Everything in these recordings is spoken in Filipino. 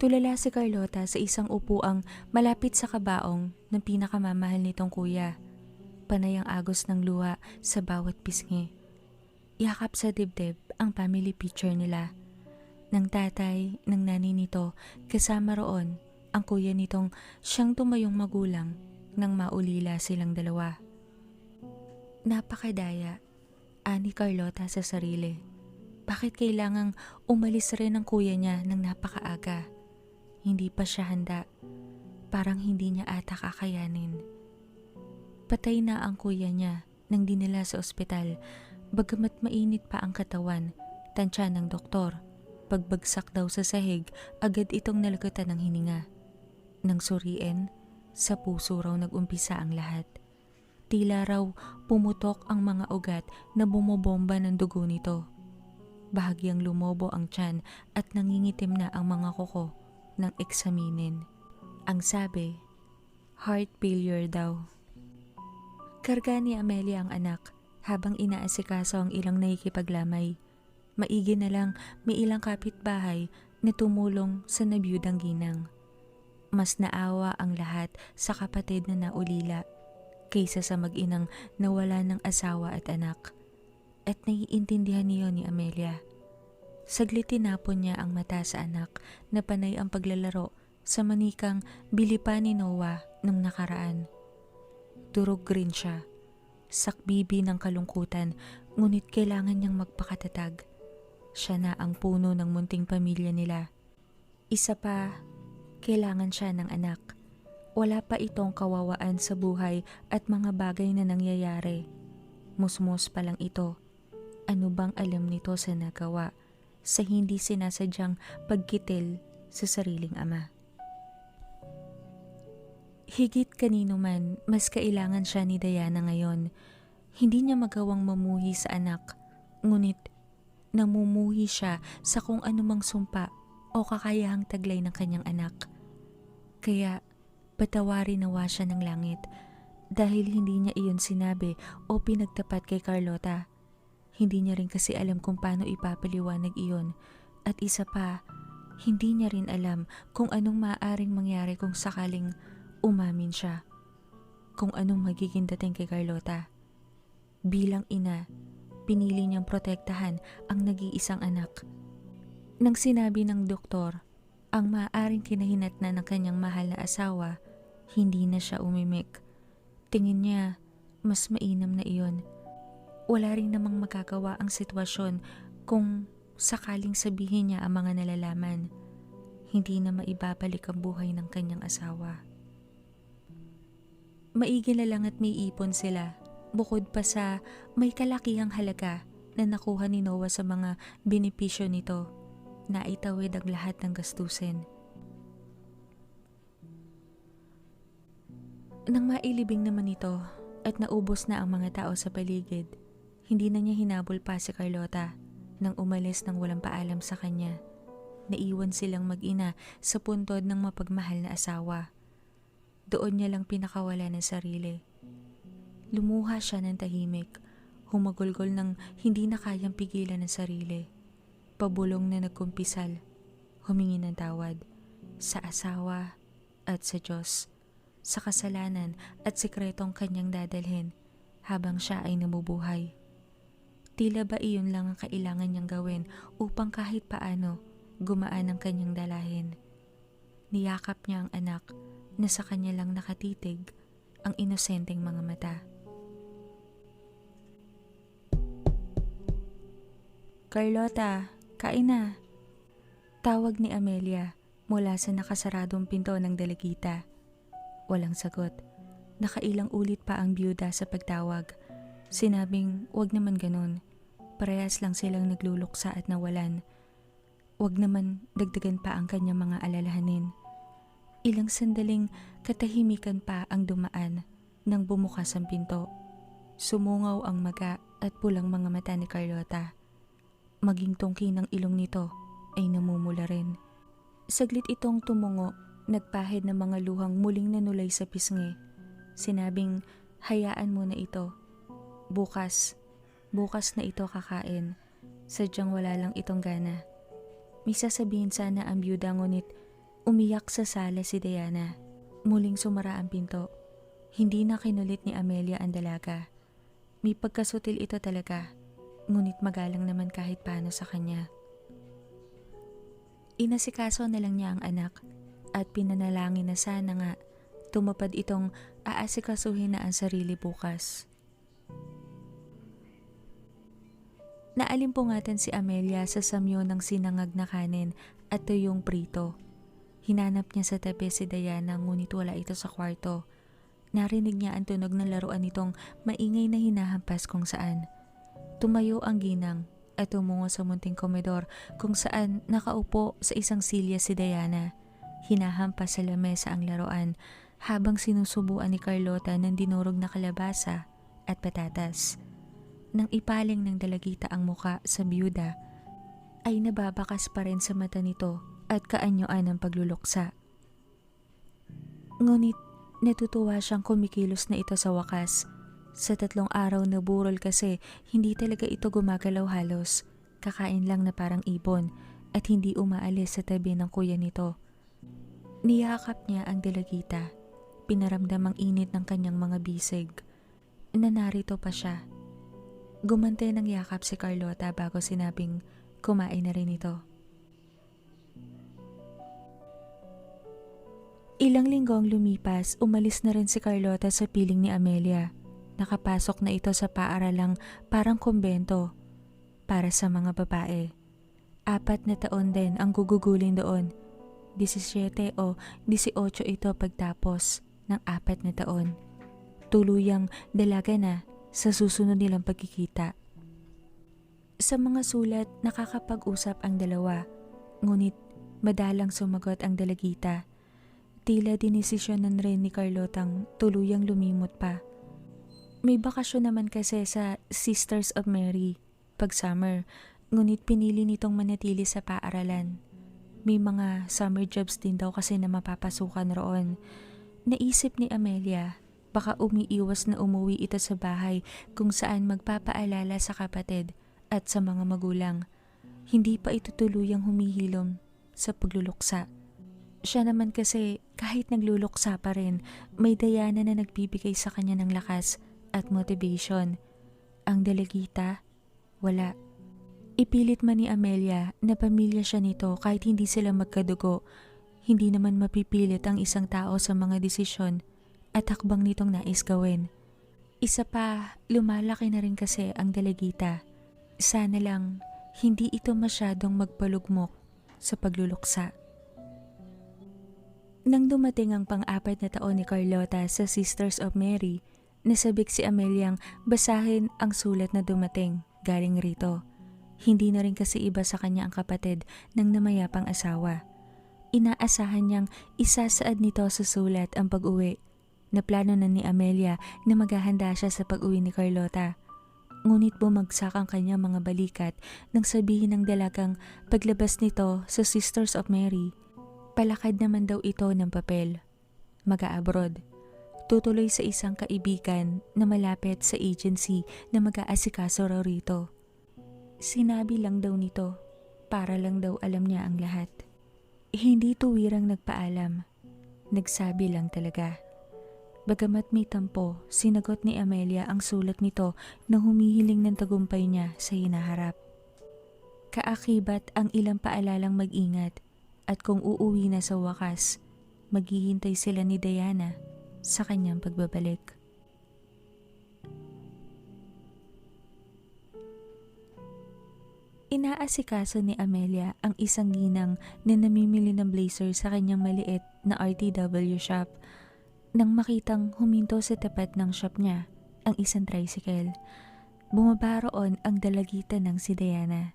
Tulala si Carlota sa isang upuang malapit sa kabaong ng pinakamamahal nitong kuya. Panay ang agos ng luha sa bawat pisngi. Yakap sa dibdib ang family picture nila. Ng tatay, ng nani nito, kasama roon ang kuya nitong siyang tumayong magulang nang maulila silang dalawa. Napakadaya, ani Carlota sa sarili. Bakit kailangang umalis rin ang kuya niya ng napakaaga? Hindi pa siya handa. Parang hindi niya ata kakayanin. Patay na ang kuya niya nang dinala sa ospital. Bagamat mainit pa ang katawan, tansya ng doktor. Pagbagsak daw sa sahig, agad itong nalagatan ng hininga. Nang suriin, sa puso raw nagumpisa ang lahat. Tila raw pumutok ang mga ugat na bumobomba ng dugo nito. Bahagyang lumobo ang tiyan at nangingitim na ang mga kuko ng eksaminin. Ang sabi, heart failure daw. Karga ni Amelia ang anak habang inaasikaso ang ilang nakikipaglamay. Maigi na lang may ilang kapitbahay na tumulong sa nabiyudang ginang. Mas naawa ang lahat sa kapatid na naulila kaysa sa mag-inang nawala ng asawa at anak. At naiintindihan niyo ni Amelia. Saglit tinapon niya ang mata sa anak na panay ang paglalaro sa manikang bilipan ni Noah nung nakaraan. Durog rin siya. Sakbibi ng kalungkutan ngunit kailangan niyang magpakatatag. Siya na ang puno ng munting pamilya nila. Isa pa, kailangan siya ng anak. Wala pa itong kawawaan sa buhay at mga bagay na nangyayari. Musmos pa lang ito. Ano bang alam nito sa nagawa sa hindi sinasadyang pagkitil sa sariling ama? Higit kanino man, mas kailangan siya ni Diana ngayon. Hindi niya magawang mamuhi sa anak, ngunit namumuhi siya sa kung anumang sumpa o kakayahang taglay ng kanyang anak. Kaya patawarin nawa siya ng langit dahil hindi niya iyon sinabi o pinagtapat kay Carlota. Hindi niya rin kasi alam kung paano ipapaliwanag iyon at isa pa, hindi niya rin alam kung anong maaaring mangyari kung sakaling umamin siya. Kung anong magiging dating kay Carlota. Bilang ina, pinili niyang protektahan ang nag-iisang anak. Nang sinabi ng doktor, ang maaaring kinahinatnan ng kanyang mahal na asawa, hindi na siya umimik. Tingin niya, mas mainam na iyon. Wala rin namang magagawa ang sitwasyon kung sakaling sabihin niya ang mga nalalaman. Hindi na maibabalik ang buhay ng kanyang asawa. Maigi na lang at may ipon sila bukod pa sa may kalakihang halaga na nakuha ni Noah sa mga benepisyo nito na itawid ang lahat ng gastusin. Nang mailibing naman ito at naubos na ang mga tao sa paligid, hindi na niya hinabol pa si Carlota nang umalis ng walang paalam sa kanya. Naiwan silang mag-ina sa puntod ng mapagmahal na asawa. Doon niya lang pinakawala ng sarili. Lumuha siya ng tahimik, humagulgol ng hindi na kayang pigilan ng sarili. Pabulong na nagkumpisal, humingi ng tawad sa asawa at sa Diyos, sa kasalanan at sikretong kanyang dadalhin habang siya ay namubuhay. Tila ba iyon lang ang kailangan niyang gawin upang kahit paano gumaan ang kanyang dalahin. Niyakap niya ang anak na sa kanya lang nakatitig ang inosenteng mga mata. Carlota, kain na. Tawag ni Amelia mula sa nakasaradong pinto ng delegita. Walang sagot. Nakailang ulit pa ang byuda sa pagtawag. Sinabing wag naman ganun. Parehas lang silang nagluluksa at nawalan. Wag naman dagdagan pa ang kanyang mga alalahanin. Ilang sandaling katahimikan pa ang dumaan nang bumukas ang pinto. Sumungaw ang maga at pulang mga mata ni Carlota. Maging tungki ng ilong nito ay namumula rin. Saglit itong tumungo, nagpahid ng mga luhang muling nanulay sa pisngi. Sinabing, hayaan mo na ito. Bukas, bukas na ito kakain. Sadyang wala lang itong gana. May sasabihin sana ang byuda ngunit Umiyak sa sala si Diana. Muling sumara ang pinto. Hindi na kinulit ni Amelia ang dalaga. May pagkasutil ito talaga, ngunit magalang naman kahit paano sa kanya. Inasikaso na lang niya ang anak at pinanalangin na sana nga tumapad itong aasikasuhin na ang sarili bukas. Naalimpungatan si Amelia sa samyo ng sinangag na kanin at tuyong prito. Hinanap niya sa tabi si Diana ngunit wala ito sa kwarto. Narinig niya ang tunog ng laruan nitong maingay na hinahampas kung saan. Tumayo ang ginang at tumungo sa munting komedor kung saan nakaupo sa isang silya si Diana. Hinahampas sa lamesa ang laruan habang sinusubuan ni Carlota ng dinurog na kalabasa at patatas. Nang ipaling ng dalagita ang muka sa byuda, ay nababakas pa rin sa mata nito at kaanyuan ng pagluluksa. Ngunit natutuwa siyang kumikilos na ito sa wakas. Sa tatlong araw na burol kasi hindi talaga ito gumagalaw halos. Kakain lang na parang ibon at hindi umaalis sa tabi ng kuya nito. Niyakap niya ang dalagita. Pinaramdam ang init ng kanyang mga bisig. Na narito pa siya. Gumante ng yakap si Carlota bago sinabing kumain na rin ito. Ilang linggong lumipas, umalis na rin si Carlota sa piling ni Amelia. Nakapasok na ito sa paaralang parang kumbento para sa mga babae. Apat na taon din ang gugugulin doon. 17 o 18 ito pagtapos ng apat na taon. Tuluyang dalaga na sa susunod nilang pagkikita. Sa mga sulat, nakakapag-usap ang dalawa, ngunit madalang sumagot ang dalagita. Tila dinesisyonan rin ni Carlotang tuluyang lumimot pa. May bakasyon naman kasi sa Sisters of Mary pag summer, ngunit pinili nitong manatili sa paaralan. May mga summer jobs din daw kasi na mapapasukan roon. Naisip ni Amelia baka umiiwas na umuwi ito sa bahay kung saan magpapaalala sa kapatid at sa mga magulang. Hindi pa ito tuluyang humihilom sa pagluluksa. Siya naman kasi kahit nagluluksa pa rin, may dayana na nagbibigay sa kanya ng lakas at motivation. Ang delegita, wala. Ipilit man ni Amelia na pamilya siya nito kahit hindi sila magkadugo. Hindi naman mapipilit ang isang tao sa mga desisyon at hakbang nitong nais gawin. Isa pa, lumalaki na rin kasi ang delegita. Sana lang hindi ito masyadong magpalugmok sa pagluluksa. Nang dumating ang pang-apat na taon ni Carlota sa Sisters of Mary, nasabik si Ameliang basahin ang sulat na dumating galing rito. Hindi na rin kasi iba sa kanya ang kapatid ng namayapang asawa. Inaasahan niyang isasaad nito sa sulat ang pag-uwi. Naplano na ni Amelia na maghahanda siya sa pag-uwi ni Carlota. Ngunit bumagsak ang kanya mga balikat nang sabihin ng dalagang paglabas nito sa Sisters of Mary Palakad naman daw ito ng papel. Mag-abroad. Tutuloy sa isang kaibigan na malapit sa agency na mag-aasikaso raw rito. Sinabi lang daw nito para lang daw alam niya ang lahat. Hindi tuwirang nagpaalam. Nagsabi lang talaga. Bagamat may tampo, sinagot ni Amelia ang sulat nito na humihiling ng tagumpay niya sa hinaharap. Kaakibat ang ilang paalalang mag-ingat at kung uuwi na sa wakas, maghihintay sila ni Diana sa kanyang pagbabalik. Inaasikaso ni Amelia ang isang ginang na namimili ng blazer sa kanyang maliit na RTW shop nang makitang huminto sa tapat ng shop niya ang isang tricycle. Bumaba roon ang dalagita ng si Diana.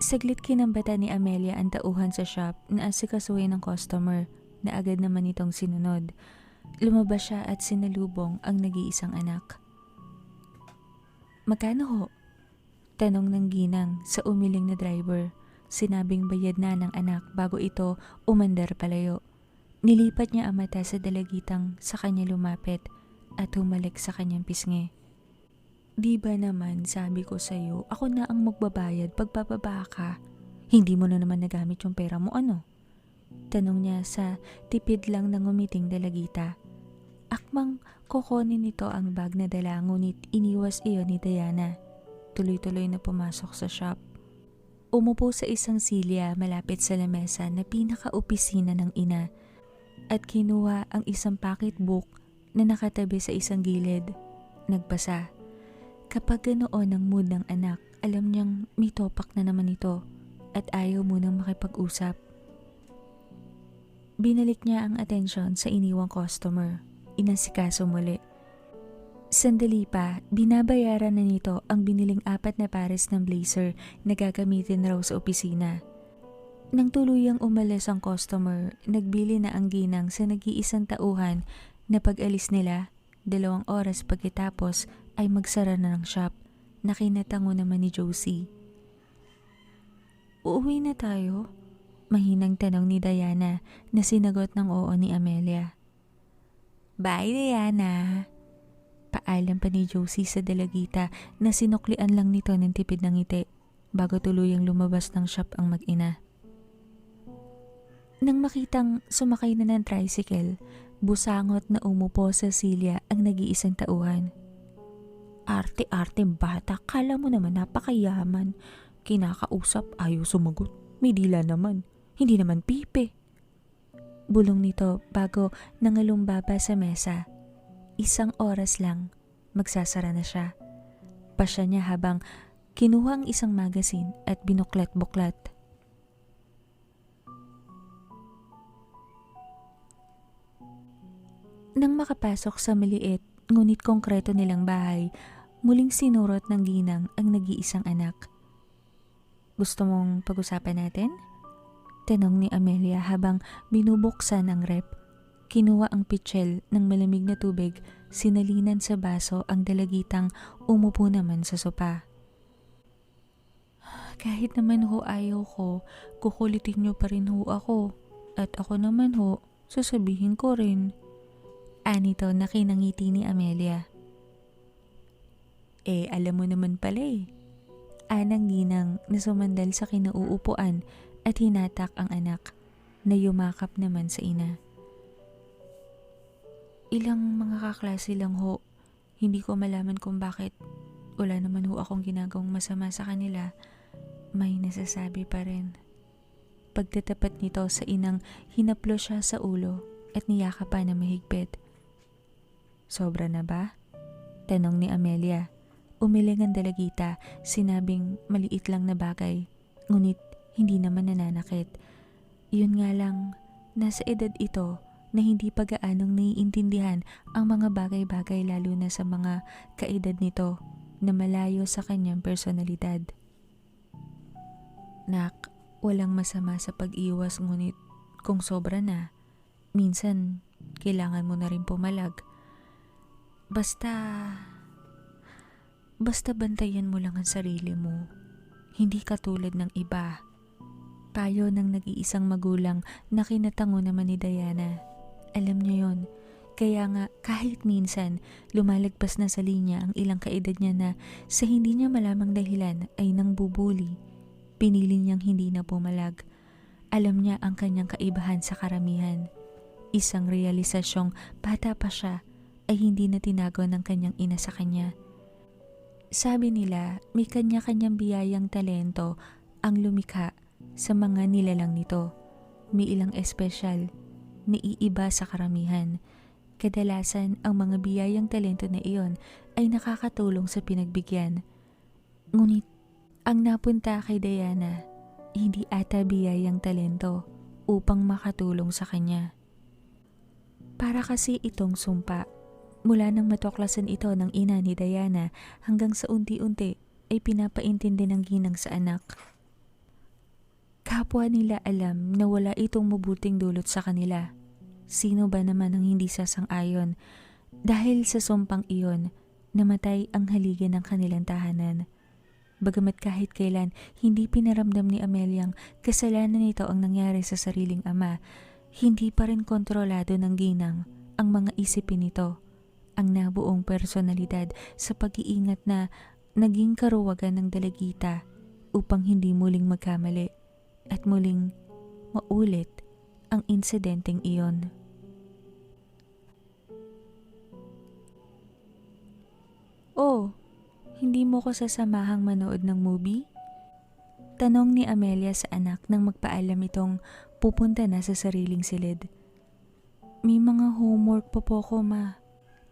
Saglit kinambata ni Amelia ang tauhan sa shop na asikasuhin ng customer na agad naman itong sinunod. Lumabas siya at sinalubong ang nag-iisang anak. Magkano ho? Tanong ng ginang sa umiling na driver. Sinabing bayad na ng anak bago ito umandar palayo. Nilipat niya ang mata sa dalagitang sa kanya lumapit at humalik sa kanyang pisngi. Di ba naman sabi ko sa'yo, ako na ang magbabayad pag bababa ka. Hindi mo na naman nagamit yung pera mo ano? Tanong niya sa tipid lang ng umiting dalagita. Akmang kukunin nito ang bag na dala ngunit iniwas iyon ni Diana. Tuloy-tuloy na pumasok sa shop. Umupo sa isang silya malapit sa lamesa na pinaka-opisina ng ina at kinuha ang isang pocketbook na nakatabi sa isang gilid. Nagbasa. Kapag ganoon ang mood ng anak, alam niyang may topak na naman ito at ayaw munang makipag-usap. Binalik niya ang atensyon sa iniwang customer. Inasikaso muli. Sandali pa, binabayaran na nito ang biniling apat na pares ng blazer na gagamitin raw sa opisina. Nang tuluyang umalis ang customer, nagbili na ang ginang sa nag-iisang tauhan na pag-alis nila, dalawang oras pagkatapos ay magsara na ng shop. Nakinatango naman ni Josie. Uuwi na tayo? Mahinang tanong ni Diana na sinagot ng oo ni Amelia. Bye Diana! Paalam pa ni Josie sa dalagita na sinuklian lang nito ng tipid ng ngiti bago tuluyang lumabas ng shop ang mag-ina. Nang makitang sumakay na ng tricycle, busangot na umupo sa silya ang nag-iisang tauhan. Arte-arte bata, kala mo naman napakayaman. Kinakausap, ayaw sumagot. May dila naman. Hindi naman pipe. Bulong nito bago nangalumbaba sa mesa. Isang oras lang, magsasara na siya. Pasya niya habang kinuha ang isang magazine at binuklat-buklat. Nang makapasok sa maliit ngunit konkreto nilang bahay, muling sinurot ng ginang ang nag-iisang anak. Gusto mong pag-usapan natin? Tanong ni Amelia habang binubuksan ang rep. Kinuha ang pitchel ng malamig na tubig, sinalinan sa baso ang dalagitang umupo naman sa sopa. Kahit naman ho ayaw ko, kukulitin niyo pa rin ho ako. At ako naman ho, sasabihin ko rin. Anito na kinangiti ni Amelia. Eh, alam mo naman pala eh. Anang ginang na sumandal sa kinauupuan at hinatak ang anak na yumakap naman sa ina. Ilang mga kaklase lang ho, hindi ko malaman kung bakit wala naman ho akong ginagawang masama sa kanila, may nasasabi pa rin. Pagtatapat nito sa inang hinaplo siya sa ulo at niyaka na mahigpit. Sobra na ba? Tanong ni Amelia. Umiling ang dalagita, sinabing maliit lang na bagay, ngunit hindi naman nananakit. Yun nga lang, nasa edad ito na hindi pa gaanong naiintindihan ang mga bagay-bagay lalo na sa mga kaedad nito na malayo sa kanyang personalidad. Nak, walang masama sa pag-iwas ngunit kung sobra na, minsan kailangan mo na rin pumalag. Basta, basta bantayan mo lang ang sarili mo. Hindi katulad ng iba. Payo ng nag-iisang magulang na kinatango naman ni Diana. Alam niya yon. Kaya nga kahit minsan lumalagpas na sa linya ang ilang kaedad niya na sa hindi niya malamang dahilan ay nang bubuli, pinili niyang hindi na pumalag. Alam niya ang kanyang kaibahan sa karamihan. Isang realisasyong bata pa siya ay hindi na tinago ng kanyang ina sa kanya. Sabi nila may kanya-kanyang biyayang talento ang lumikha sa mga nilalang nito. May ilang espesyal, naiiba sa karamihan. Kadalasan ang mga biyayang talento na iyon ay nakakatulong sa pinagbigyan. Ngunit ang napunta kay Diana, hindi ata biyayang talento upang makatulong sa kanya. Para kasi itong sumpa. Mula nang matuklasan ito ng ina ni Diana hanggang sa unti-unti ay pinapaintindi ng ginang sa anak. Kapwa nila alam na wala itong mabuting dulot sa kanila. Sino ba naman ang hindi sasang-ayon dahil sa sumpang iyon namatay ang haligi ng kanilang tahanan. Bagamat kahit kailan hindi pinaramdam ni Ameliang kasalanan nito ang nangyari sa sariling ama, hindi pa rin kontrolado ng ginang ang mga isipin nito, ang nabuong personalidad sa pag-iingat na naging karuwagan ng dalagita upang hindi muling magkamali at muling maulit ang insidenteng iyon. Oh, hindi mo ko sasamahang manood ng movie? Tanong ni Amelia sa anak nang magpaalam itong pupunta na sa sariling silid. May mga homework pa po ko ma.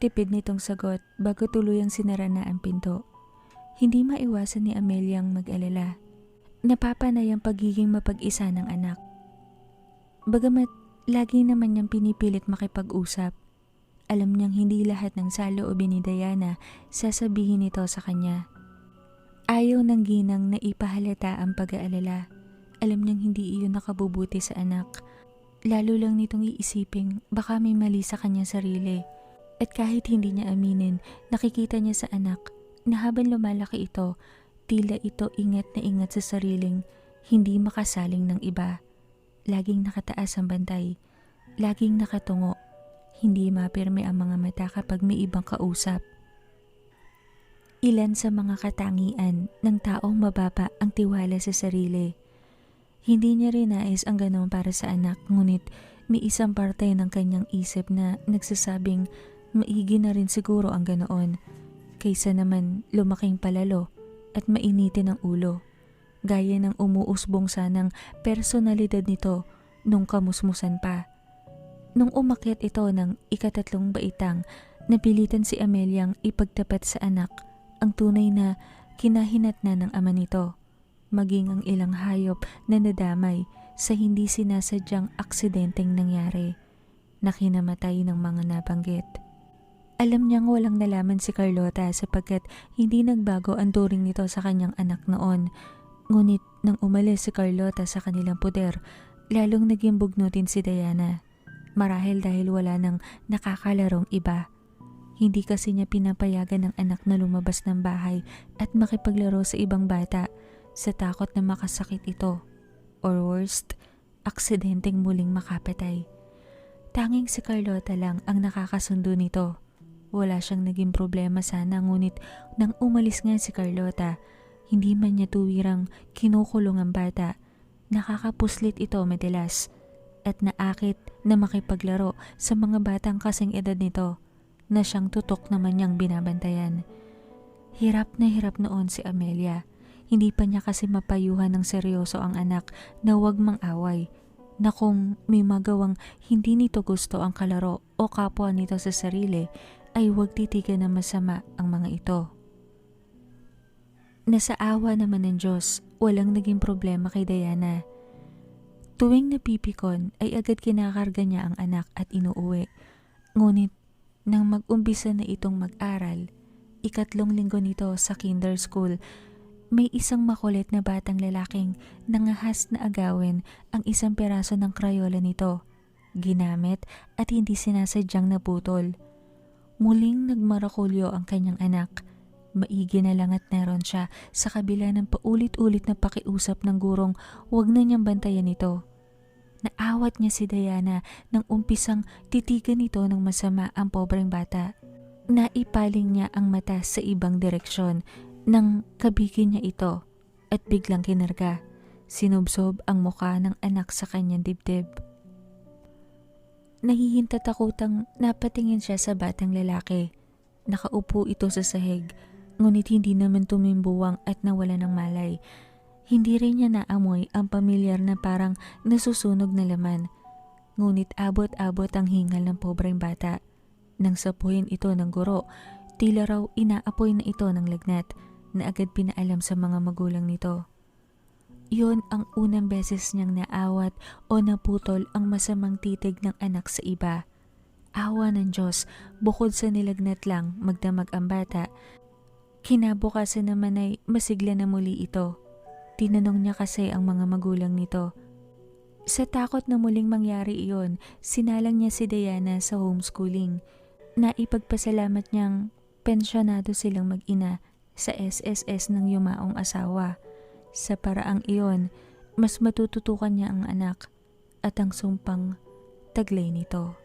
Tipid nitong sagot bago tuluyang sinara na ang pinto. Hindi maiwasan ni Amelia ang mag-alala. Napapanay ang pagiging mapag-isa ng anak. Bagamat lagi naman niyang pinipilit makipag-usap, alam niyang hindi lahat ng saloobin ni Diana sasabihin nito sa kanya. Ayaw ng ginang na ipahalata ang pag-aalala. Alam niyang hindi iyon nakabubuti sa anak. Lalo lang nitong iisiping baka may mali sa kanya sarili. At kahit hindi niya aminin, nakikita niya sa anak na habang lumalaki ito, tila ito ingat na ingat sa sariling hindi makasaling ng iba. Laging nakataas ang bantay, laging nakatungo, hindi mapirme ang mga mata kapag may ibang kausap. Ilan sa mga katangian ng taong mababa ang tiwala sa sarili. Hindi niya rin nais ang ganoon para sa anak ngunit may isang parte ng kanyang isip na nagsasabing maigi na rin siguro ang ganoon kaysa naman lumaking palalo at mainitin ang ulo. Gaya ng umuusbong sanang personalidad nito nung kamusmusan pa. Nung umakyat ito ng ikatatlong baitang, napilitan si Ameliang ipagtapat sa anak ang tunay na kinahinat na ng ama nito, maging ang ilang hayop na nadamay sa hindi sinasadyang aksidenteng nangyari na kinamatay ng mga nabanggit. Alam niyang walang nalaman si Carlota sapagkat hindi nagbago ang turing nito sa kanyang anak noon. Ngunit nang umalis si Carlota sa kanilang puder, lalong naging bugnutin si Diana. Marahil dahil wala nang nakakalarong iba. Hindi kasi niya pinapayagan ng anak na lumabas ng bahay at makipaglaro sa ibang bata sa takot na makasakit ito. Or worst, aksidenteng muling makapatay. Tanging si Carlota lang ang nakakasundo nito. Wala siyang naging problema sana ngunit nang umalis nga si Carlota, hindi man niya tuwirang kinukulong ang bata. Nakakapuslit ito madalas at naakit na makipaglaro sa mga batang kasing edad nito na siyang tutok naman niyang binabantayan. Hirap na hirap noon si Amelia. Hindi pa niya kasi mapayuhan ng seryoso ang anak na huwag mang away na kung may magawang hindi nito gusto ang kalaro o kapwa nito sa sarili ay huwag titigan na masama ang mga ito. Nasa awa naman ng Diyos, walang naging problema kay Diana. Tuwing napipikon ay agad kinakarga niya ang anak at inuuwi. Ngunit nang mag-umpisa na itong mag-aral, ikatlong linggo nito sa kinder school, may isang makulit na batang lalaking nangahas na agawin ang isang peraso ng krayola nito. Ginamit at hindi sinasadyang naputol. Muling nagmarakulyo ang kanyang anak. Maigi na lang at naroon siya sa kabila ng paulit-ulit na pakiusap ng gurong huwag na niyang bantayan ito. Naawat niya si Diana nang umpisang titigan nito ng masama ang pobreng bata. Naipaling niya ang mata sa ibang direksyon nang kabigin niya ito at biglang kinarga. Sinubsob ang muka ng anak sa kanyang dibdib. Nahihintatakutang napatingin siya sa batang lalaki. Nakaupo ito sa sahig, ngunit hindi naman tumimbuwang at nawala ng malay. Hindi rin niya naamoy ang pamilyar na parang nasusunog na laman. Ngunit abot-abot ang hingal ng pobreng bata. Nang sapuhin ito ng guro, tila raw inaapoy na ito ng lagnat na agad pinaalam sa mga magulang nito. Iyon ang unang beses niyang naawat o naputol ang masamang titig ng anak sa iba. Awa ng Diyos, bukod sa nilagnat lang magdamag ang bata, kinabukasan naman ay masigla na muli ito. Tinanong niya kasi ang mga magulang nito. Sa takot na muling mangyari iyon, sinalang niya si Diana sa homeschooling. Naipagpasalamat niyang pensyonado silang mag-ina sa SSS ng yumaong asawa. Sa paraang iyon, mas matututukan niya ang anak at ang sumpang taglay nito.